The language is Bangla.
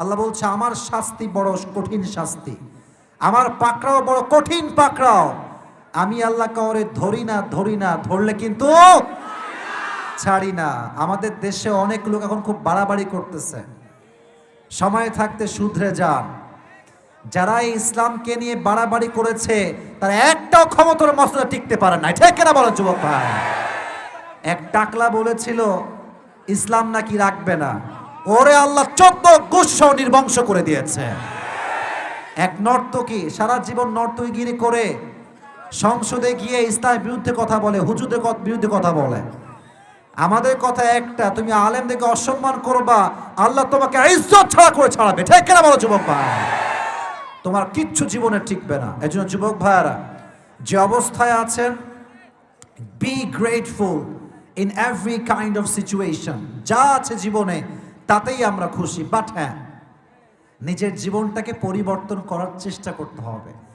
আল্লাহ বলছে, আমার শাস্তি বড় কঠিন শাস্তি। আমার পাকড়াও বড় কঠিন পাকড়াও। আমি আল্লাহ কাউরে ধরি না ধরি না, ধরলে কিন্তু ছাড়ি না। আমাদের দেশে অনেক লোক এখন খুব বাড়াবাড়ি করতেছে। সময় থাকতে শুধরে যান। যারা ইসলামকে নিয়ে বাড়াবাড়ি করেছে, তারা একটাও ক্ষমতার মশলা টিকতে পারে না। ঠিক কেনা বলো, যুবক ভাই? এক টাকলা বলেছিল, ইসলাম নাকি রাখবে না? ওরে আল্লাহ, চোদ্দ গুচ্ছ নির্বংশ করে দিয়েছে। এক নর্তকী সারা জীবন নর্তকীগিরি করে সংসদে গিয়ে ইসলামের বিরুদ্ধে কথা বলে হুজুদের বিরুদ্ধে কথা বলে। আমাদের কথা একটা, তুমি আলেমদেরকে অসম্মান করবা, আল্লাহ তোমাকে ইজ্জত ছাড়া করে ছাড়াবে। ঠিক কেনা বলো যুবক ভাই? তোমার কিচ্ছু জীবনে টিকবে না। এই জন্য যুবক ভাইয়ারা, যে অবস্থায় আছেন be grateful in every kind of situation যা আছে জীবনে তাতেই আমরা খুশি বাট হ্যাঁ নিজের জীবনটাকে পরিবর্তন করার চেষ্টা করতে হবে।